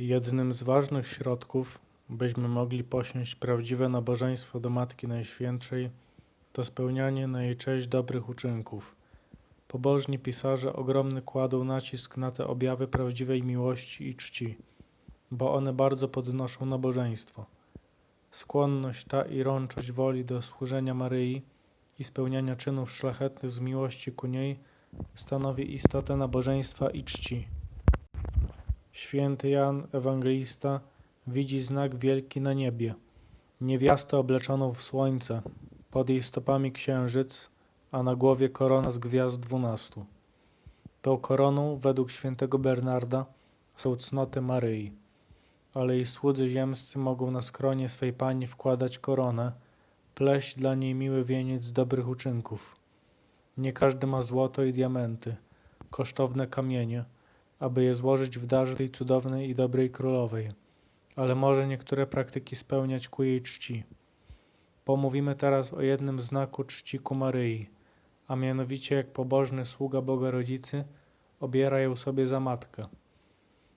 Jednym z ważnych środków, byśmy mogli posiąść prawdziwe nabożeństwo do Matki Najświętszej, to spełnianie na jej cześć dobrych uczynków. Pobożni pisarze ogromny kładą nacisk na te objawy prawdziwej miłości i czci, bo one bardzo podnoszą nabożeństwo. Skłonność ta i rączość woli do służenia Maryi i spełniania czynów szlachetnych z miłości ku niej stanowi istotę nabożeństwa i czci. Święty Jan Ewangelista widzi znak wielki na niebie, niewiastę obleczoną w słońce, pod jej stopami księżyc, a na głowie korona z gwiazd dwunastu. Tą koroną, według świętego Bernarda, są cnoty Maryi, ale jej słudzy ziemscy mogą na skronie swej pani wkładać koronę, pleść dla niej miły wieniec dobrych uczynków. Nie każdy ma złoto i diamenty, kosztowne kamienie, aby je złożyć w darze tej cudownej i dobrej królowej, ale może niektóre praktyki spełniać ku jej czci. Pomówimy teraz o jednym znaku czci ku Maryi, a mianowicie jak pobożny sługa Boga Rodzicy obiera ją sobie za matkę.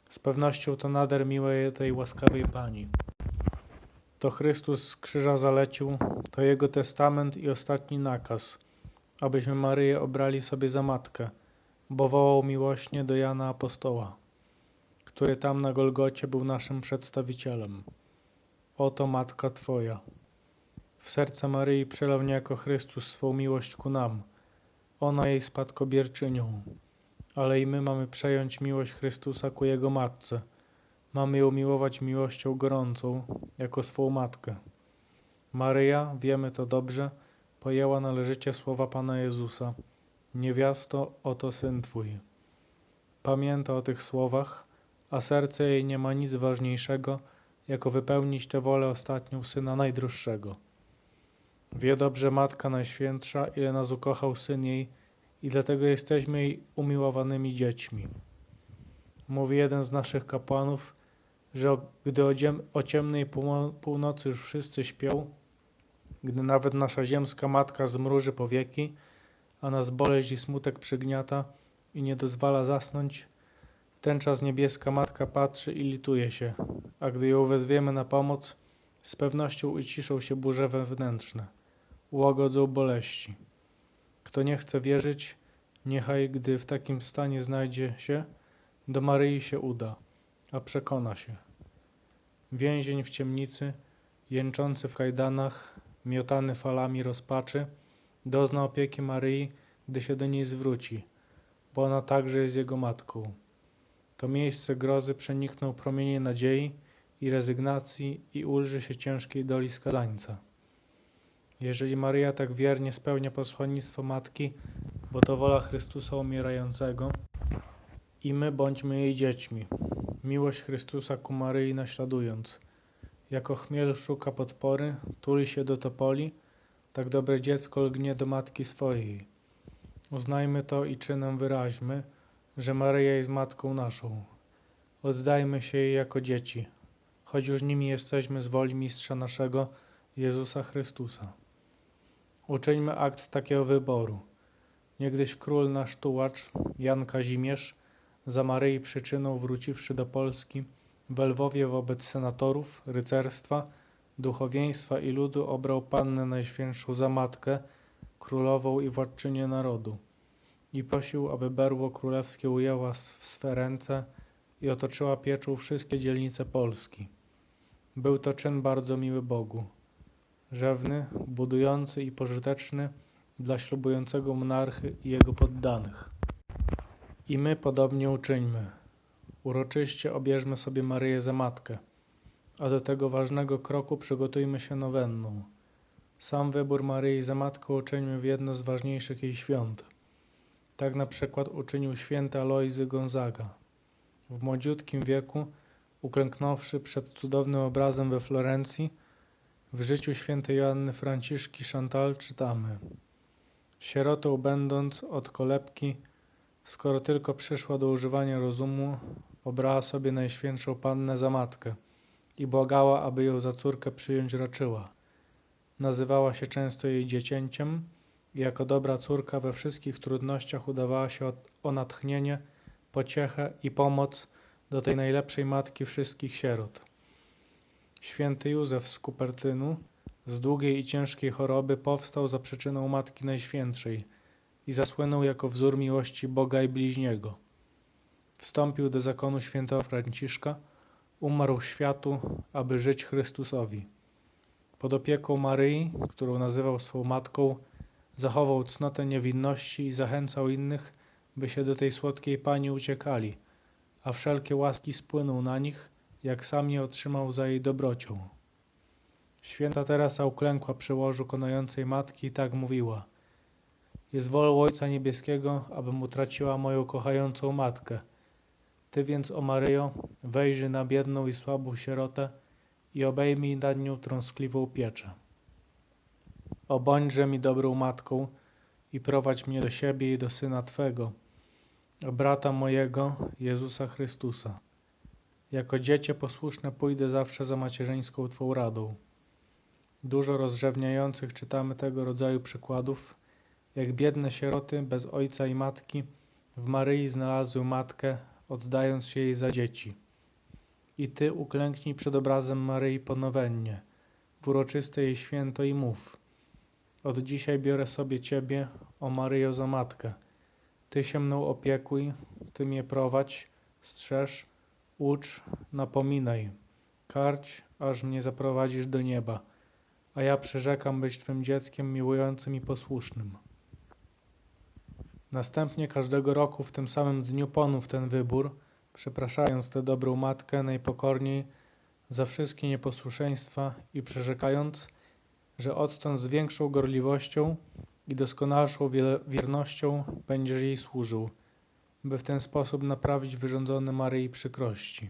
Z pewnością to nader miłe tej łaskawej Pani. To Chrystus z krzyża zalecił, to Jego testament i ostatni nakaz, abyśmy Maryję obrali sobie za matkę, bo wołał miłośnie do Jana Apostoła, który tam na Golgocie był naszym przedstawicielem. Oto Matka Twoja. W serce Maryi przelał niejako Chrystus swą miłość ku nam. Ona jej spadkobierczynią. Ale i my mamy przejąć miłość Chrystusa ku Jego Matce. Mamy ją miłować miłością gorącą, jako swą Matkę. Maryja, wiemy to dobrze, pojęła należycie słowa Pana Jezusa. Niewiasto, oto Syn Twój. Pamięta o tych słowach, a serce jej nie ma nic ważniejszego, jako wypełnić tę wolę ostatnią Syna Najdroższego. Wie dobrze Matka Najświętsza, ile nas ukochał Syn jej i dlatego jesteśmy jej umiłowanymi dziećmi. Mówi jeden z naszych kapłanów, że gdy o ciemnej północy już wszyscy śpią, gdy nawet nasza ziemska matka zmruży powieki, a nas boleść i smutek przygniata i nie dozwala zasnąć, w ten czas niebieska matka patrzy i lituje się, a gdy ją wezwiemy na pomoc, z pewnością uciszą się burze wewnętrzne łagodzą boleści. Kto nie chce wierzyć, niechaj, gdy w takim stanie znajdzie się, do Maryi się uda, a przekona się. Więzień w ciemnicy, jęczący w kajdanach, miotany falami rozpaczy, dozna opieki Maryi, gdy się do niej zwróci, bo ona także jest jego matką. To miejsce grozy przenikną promienie nadziei i rezygnacji i ulży się ciężkiej doli skazańca. Jeżeli Maryja tak wiernie spełnia posłannictwo Matki, bo to wola Chrystusa umierającego, i my bądźmy jej dziećmi, miłość Chrystusa ku Maryi naśladując. Jako chmiel szuka podpory, tuli się do topoli, tak dobre dziecko lgnie do matki swojej. Uznajmy to i czynem wyraźmy, że Maryja jest matką naszą. Oddajmy się jej jako dzieci, choć już nimi jesteśmy z woli Mistrza naszego, Jezusa Chrystusa. Uczyńmy akt takiego wyboru. Niegdyś król nasz tułacz, Jan Kazimierz, za Maryi przyczyną wróciwszy do Polski, w Lwowie wobec senatorów, rycerstwa, duchowieństwa i ludu obrał Pannę Najświętszą za matkę, królową i władczynię narodu i prosił, aby berło królewskie ujęła w swe ręce i otoczyła pieczą wszystkie dzielnice Polski. Był to czyn bardzo miły Bogu rzewny, budujący i pożyteczny dla ślubującego monarchy i jego poddanych. I my podobnie uczyńmy. Uroczyście obierzmy sobie Maryję za matkę, a do tego ważnego kroku przygotujmy się nowenną. Sam wybór Maryi za matkę uczyńmy w jedno z ważniejszych jej świąt. Tak na przykład uczynił święty Alojzy Gonzaga. W młodziutkim wieku, uklęknąwszy przed cudownym obrazem we Florencji, w życiu świętej Joanny Franciszki Chantal czytamy Sierotą będąc od kolebki, skoro tylko przyszła do używania rozumu, obrała sobie Najświętszą Pannę za matkę i błagała, aby ją za córkę przyjąć raczyła. Nazywała się często jej dziecięciem i jako dobra córka we wszystkich trudnościach udawała się o natchnienie, pociechę i pomoc do tej najlepszej matki wszystkich sierot. Święty Józef z Kupertynu z długiej i ciężkiej choroby powstał za przyczyną Matki Najświętszej i zasłynął jako wzór miłości Boga i bliźniego. Wstąpił do zakonu świętego Franciszka, umarł światu, aby żyć Chrystusowi. Pod opieką Maryi, którą nazywał swą matką, zachował cnotę niewinności i zachęcał innych, by się do tej słodkiej Pani uciekali, a wszelkie łaski spłyną na nich, jak sam je otrzymał za jej dobrocią. Święta Teresa uklękła przy łożu konającej matki i tak mówiła. Jest wolą Ojca Niebieskiego, abym utraciła moją kochającą matkę. Ty więc, o Maryjo, wejrzyj na biedną i słabą sierotę i obejmij nad nią trąskliwą pieczę. Obądźże mi dobrą matką i prowadź mnie do siebie i do Syna Twego, brata mojego, Jezusa Chrystusa. Jako dziecię posłuszne pójdę zawsze za macierzyńską Twą radą. Dużo rozrzewniających czytamy tego rodzaju przykładów, jak biedne sieroty bez ojca i matki w Maryi znalazły matkę, oddając się jej za dzieci. I Ty uklęknij przed obrazem Maryi ponowennie, w uroczyste jej święto i mów. Od dzisiaj biorę sobie Ciebie, o Maryjo, za matkę. Ty się mną opiekuj, Ty mnie prowadź, strzeż, ucz, napominaj, karć, aż mnie zaprowadzisz do nieba, a ja przyrzekam być Twym dzieckiem miłującym i posłusznym. Następnie każdego roku w tym samym dniu ponów ten wybór, przepraszając tę dobrą matkę najpokorniej za wszystkie nieposłuszeństwa i przyrzekając, że odtąd z większą gorliwością i doskonalszą wiernością będziesz jej służył, by w ten sposób naprawić wyrządzone Maryi przykrości.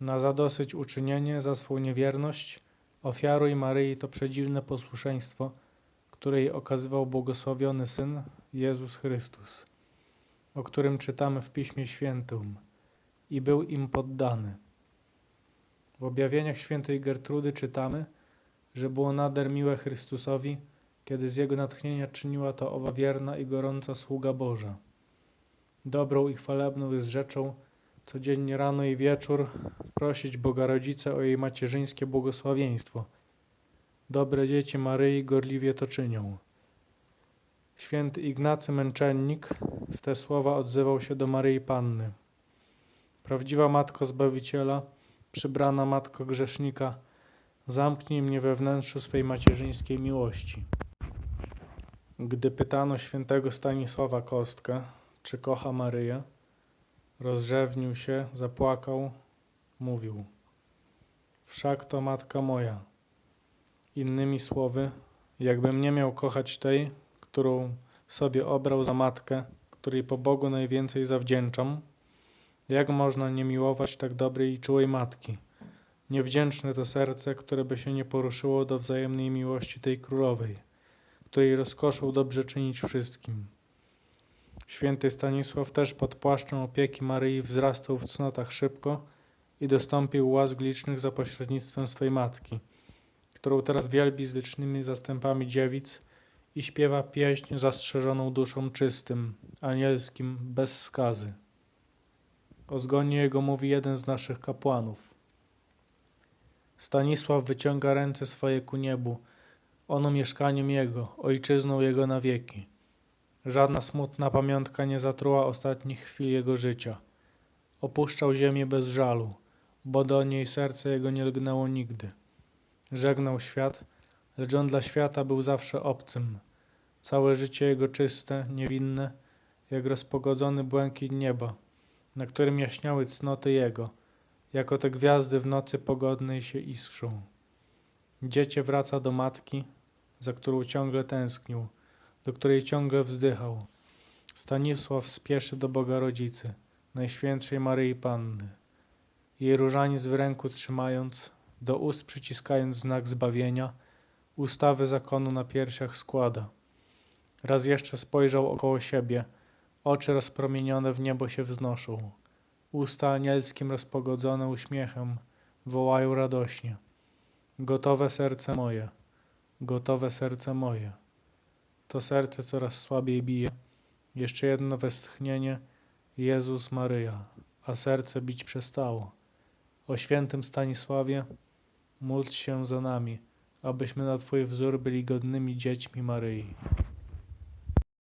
Na zadosyć uczynienie za swą niewierność ofiaruj Maryi to przedziwne posłuszeństwo, które jej okazywał błogosławiony Syn Jezus Chrystus, o którym czytamy w Piśmie Świętym i był im poddany. W objawieniach świętej Gertrudy czytamy, że było nader miłe Chrystusowi, kiedy z jego natchnienia czyniła to owa wierna i gorąca sługa Boża. Dobrą i chwalebną jest rzeczą codziennie rano i wieczór prosić Boga Rodzica o jej macierzyńskie błogosławieństwo. Dobre dzieci Maryi gorliwie to czynią. Święty Ignacy Męczennik w te słowa odzywał się do Maryi Panny. Prawdziwa Matko Zbawiciela, przybrana Matko Grzesznika, zamknij mnie we wnętrzu swej macierzyńskiej miłości. Gdy pytano świętego Stanisława Kostkę, czy kocha Maryję, rozrzewnił się, zapłakał, mówił: Wszak to matka moja. Innymi słowy, jakbym nie miał kochać tej, którą sobie obrał za matkę, której po Bogu najwięcej zawdzięczam, jak można nie miłować tak dobrej i czułej matki? Niewdzięczne to serce, które by się nie poruszyło do wzajemnej miłości tej królowej, której rozkoszą dobrze czynić wszystkim. Święty Stanisław też pod płaszczem opieki Maryi wzrastał w cnotach szybko i dostąpił łask licznych za pośrednictwem swej matki, którą teraz wielbi z licznymi zastępami dziewic i śpiewa pieśń zastrzeżoną duszą czystym, anielskim, bez skazy. O zgonie jego mówi jeden z naszych kapłanów. Stanisław wyciąga ręce swoje ku niebu, ono mieszkaniem jego, ojczyzną jego na wieki. Żadna smutna pamiątka nie zatruła ostatnich chwil jego życia. Opuszczał ziemię bez żalu, bo do niej serce jego nie lgnęło nigdy. Żegnał świat, lecz on dla świata był zawsze obcym. Całe życie jego czyste, niewinne, jak rozpogodzony błękit nieba, na którym jaśniały cnoty jego, jako te gwiazdy w nocy pogodnej się iskrzą. Dziecię wraca do matki, za którą ciągle tęsknił, do której ciągle wzdychał. Stanisław spieszy do Boga Rodzicy, Najświętszej Maryi Panny. Jej różaniec w ręku trzymając, do ust przyciskając znak zbawienia, ustawy zakonu na piersiach składa. Raz jeszcze spojrzał około siebie, oczy rozpromienione w niebo się wznoszą. Usta anielskim rozpogodzone uśmiechem wołają radośnie. Gotowe serce moje, gotowe serce moje. To serce coraz słabiej bije. Jeszcze jedno westchnienie. Jezus Maryja. a serce bić przestało. O świętym Stanisławie, módl się za nami, abyśmy na Twój wzór byli godnymi dziećmi Maryi.